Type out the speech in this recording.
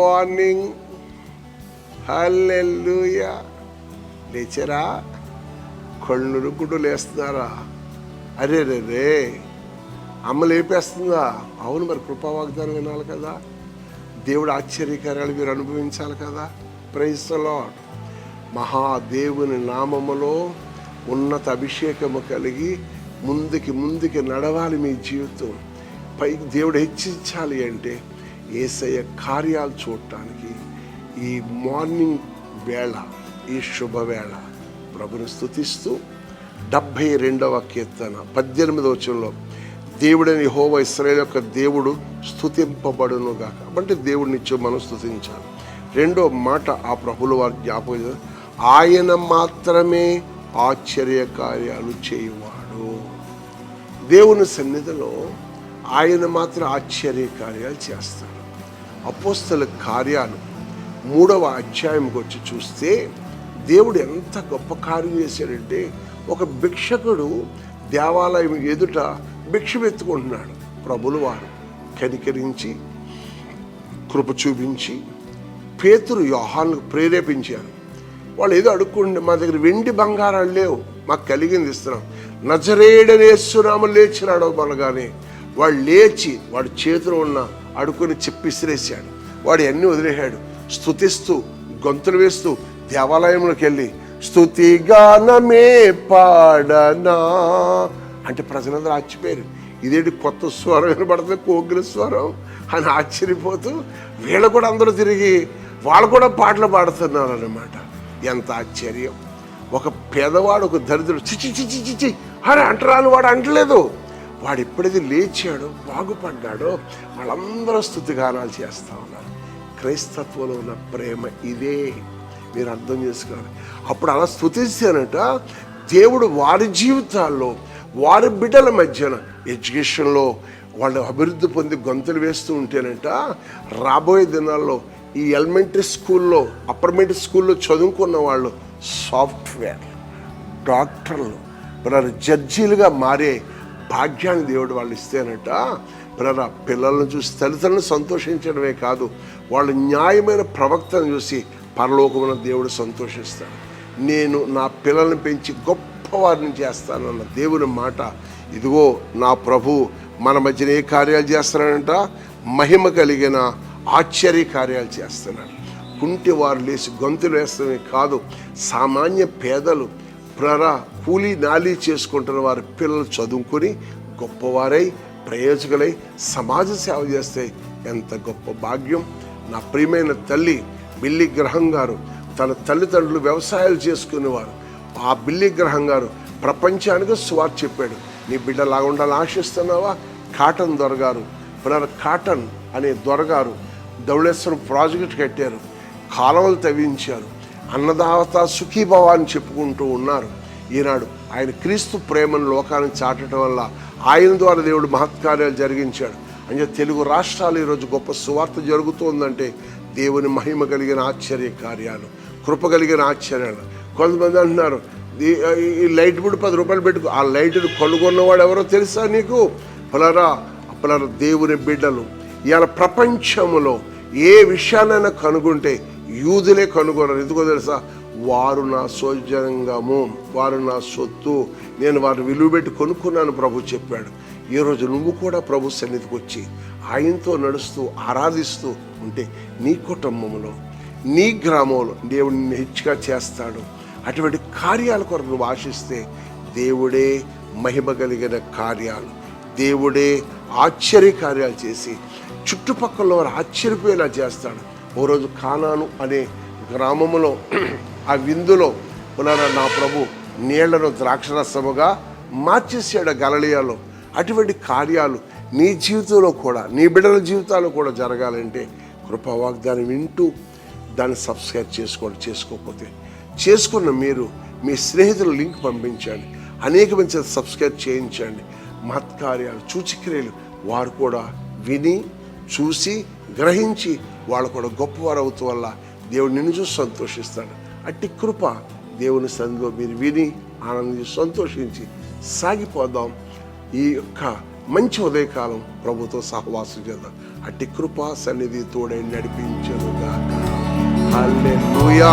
Morning hallelujah లేచరా? కళ్ళు గుడ్డు లేస్తున్నారా? అరే రే రే. అమ్మ లేపేస్తుందా? అవును మరి కృపా వాగ్దానం వినాలి కదా. దేవుడు ఆశ్చర్యకార్యాలు మీరు అనుభవించాలి కదా. ప్రైస్తలో మహాదేవుని నామములో ఉన్నత అభిషేకము కలిగి ముందుకి ముందుకి నడవాలి మీ జీవితం. పైకి దేవుడు హెచ్చించాలి అంటే ఏసయ్య కార్యాలు చూడటానికి ఈ మార్నింగ్ వేళ ఈ శుభవేళ ప్రభుని స్థుతిస్తూ డెబ్భై రెండవ కీర్తన పద్దెనిమిదవ వచనంలో దేవుడని హోవ ఇస్రాయల్ యొక్క దేవుడు స్థుతింపబడును గాక అంటే దేవుడిని ఇచ్చి మనం స్థుతించాలి రెండో మాట ఆ ప్రభులు వారు జ్ఞాపకం ఆయన మాత్రమే ఆశ్చర్య కార్యాలు చేయువాడు. దేవుని సన్నిధిలో ఆయన మాత్రం ఆశ్చర్య కార్యాలు చేస్తాడు. అపోస్తల కార్యాలు మూడవ అధ్యాయంకి వచ్చి చూస్తే దేవుడు ఎంత గొప్ప కార్యం చేశాడంటే ఒక భిక్షకుడు దేవాలయం ఎదుట భిక్షమెత్తుకుంటున్నాడు. ప్రభులు వారు కనికరించి కృప చూపించి పేతురు యోహాన్ను ప్రేరేపించారు. వాళ్ళు ఏదో అడుక్కుంటే మా దగ్గర వెండి బంగారాలు లేవు మాకు కలిగింది ఇస్తున్నాం. నజరేడనేస్తున్నాము లేచినాడు అనగానే వాడు లేచి వాడు చేతిలో ఉన్న అడుకుని చెప్పిసిరేసాడు వాడు అన్ని వదిలేశాడు. స్థుతిస్తూ గొంతులు వేస్తూ దేవాలయంలోకి వెళ్ళి స్థుతిగానమే పాడనా? అంటే ప్రజలందరూ ఆశ్చర్యపోయారు. ఇదేంటి కొత్త స్వరం వినబడుతుంది కోగిల స్వరం? అని ఆశ్చర్యపోతూ వీళ్ళు కూడా అందరూ తిరిగి వాళ్ళు కూడా పాటలు పాడుతున్నారు అనమాట ఎంత ఆశ్చర్యం. ఒక పేదవాడు ఒక దరిద్రుడు చిచి చిచి చిచి అరే అంటరాని వాడు అంటలేదు. వాడు ఎప్పుడైతే లేచాడో బాగుపడ్డాడో వాళ్ళందరూ స్థుతిగానాలు చేస్తూ ఉన్నారు. క్రైస్తత్వంలో ఉన్న ప్రేమ ఇదే. మీరు అర్థం చేసుకోవాలి. అప్పుడు అలా స్థుతిస్తేనట దేవుడు వారి జీవితాల్లో వారి బిడ్డల మధ్యన ఎడ్యుకేషన్లో వాళ్ళు అభివృద్ధి పొంది గొంతులు వేస్తూ ఉంటేనంట రాబోయే దినాల్లో ఈ ఎలిమెంటరీ స్కూల్లో అప్పర్మెంటరీ స్కూల్లో చదువుకున్న వాళ్ళు సాఫ్ట్వేర్ డాక్టర్లు మరి జడ్జీలుగా మారే భాగ్యాన్ని దేవుడు వాళ్ళు ఇస్తేనట మరి పిల్లలను చూసి తల్లిదండ్రులను సంతోషించడమే కాదు వాళ్ళు న్యాయమైన ప్రవక్తను చూసి పరలోకమున దేవుడు సంతోషిస్తాడు. నేను నా పిల్లల్ని పెంచి గొప్పవారిని చేస్తానన్న దేవుని మాట. ఇదిగో నా ప్రభు మన మధ్యన ఏ కార్యాలు చేస్తానంట మహిమ కలిగిన ఆశ్చర్య కార్యాలు చేస్తున్నాడు. కుంటి వారు లేచి గొంతులు వేస్తమే కాదు సామాన్య పేదలు ప్రర కూలీ నాలీ చేసుకుంటున్న వారి పిల్లలు చదువుకొని గొప్పవారై ప్రయోజకులై సమాజ సేవ చేస్తే ఎంత గొప్ప భాగ్యం. నా ప్రియమైన తల్లి బిల్లి గ్రహం గారు తన తల్లిదండ్రులు వ్యవసాయాలు చేసుకునేవారు. ఆ బిల్లి గ్రహం గారు ప్రపంచానికి సువార్ చెప్పాడు. నీ బిడ్డ ఉండాలని ఆశిస్తున్నావా? కాటన్ దొరగారు పునర్ కాటన్ అనే దొరగారు ధవళేశ్వరం ప్రాజెక్ట్ కట్టారు. కాలువలు తవ్వించారు. అన్నదాత సుఖీభవ అని చెప్పుకుంటూ ఉన్నారు. ఈనాడు ఆయన క్రీస్తు ప్రేమను లోకానికి చాటడం వల్ల ఆయన ద్వారా దేవుడు మహత్కార్యాలు జరిగించాడు. అంటే తెలుగు రాష్ట్రాలు ఈరోజు గొప్ప సువార్త జరుగుతోందంటే దేవుని మహిమ కలిగిన ఆశ్చర్య కార్యాలు కృప కలిగిన ఆశ్చర్యాలు. కొంతమంది అంటున్నారు ఈ లైట్ బిడ్ పది రూపాయలు పెట్టుకు ఆ లైట్ను కొనుగొన్నవాడు ఎవరో తెలుసా నీకు? పలరా పలరా దేవుని బిడ్డలు ఇవాళ ప్రపంచంలో ఏ విషయాన్నైనా కనుగొంటే యూదులే కనుగొనరు ఎందుకో తెలుసా? వారు నా సౌజన్యము వారు నా సొత్తు. నేను వారిని విలువ పెట్టి కొనుక్కున్నాను ప్రభు చెప్పాడు. ఈరోజు నువ్వు కూడా ప్రభు సన్నిధికి వచ్చి ఆయనతో నడుస్తూ ఆరాధిస్తూ ఉంటే నీ కుటుంబంలో నీ గ్రామంలో దేవుడిని హెచ్చుగా చేస్తాడు. అటువంటి కార్యాల కొరకు నువ్వు ఆశిస్తే దేవుడే మహిమ కలిగిన కార్యాలు. దేవుడే ఆశ్చర్య కార్యాలు చేసి చుట్టుపక్కల వారు ఆశ్చర్యపోయేలా చేస్తాడు. ఓ రోజు కానాను అనే గ్రామములో ఆ విందులో పునర నా ప్రభు నీళ్ళను ద్రాక్షరసముగా మార్చేసాడు గలలియాలో. అటువంటి కార్యాలు నీ జీవితంలో కూడా నీ బిడ్డల జీవితాల్లో కూడా జరగాలంటే కృపా వాగ్దానం వింటూ దాన్ని సబ్స్క్రైబ్ చేసుకోండి చేసుకోకపోతే. చేసుకున్న మీరు మీ స్నేహితులు లింక్ పంపించండి. అనేక మంచి సబ్స్క్రైబ్ చేయించండి. మహత్కార్యాలు సూచిక్రియలు వారు కూడా విని చూసి గ్రహించి వాళ్ళు కూడా గొప్పవారు అవుతూ వల్ల దేవుడు నిన్ను చూసి సంతోషిస్తాడు. అట్టి కృప దేవుని సన్నిధిలో మీరు విని ఆనందించి సంతోషించి సాగిపోదాం. ఈ యొక్క మంచి ఉదయకాలం ప్రభుతో సహవాసం చేద్దాం. అట్టి కృప సన్నిధి తోడై నడిపించను హల్లెలూయా.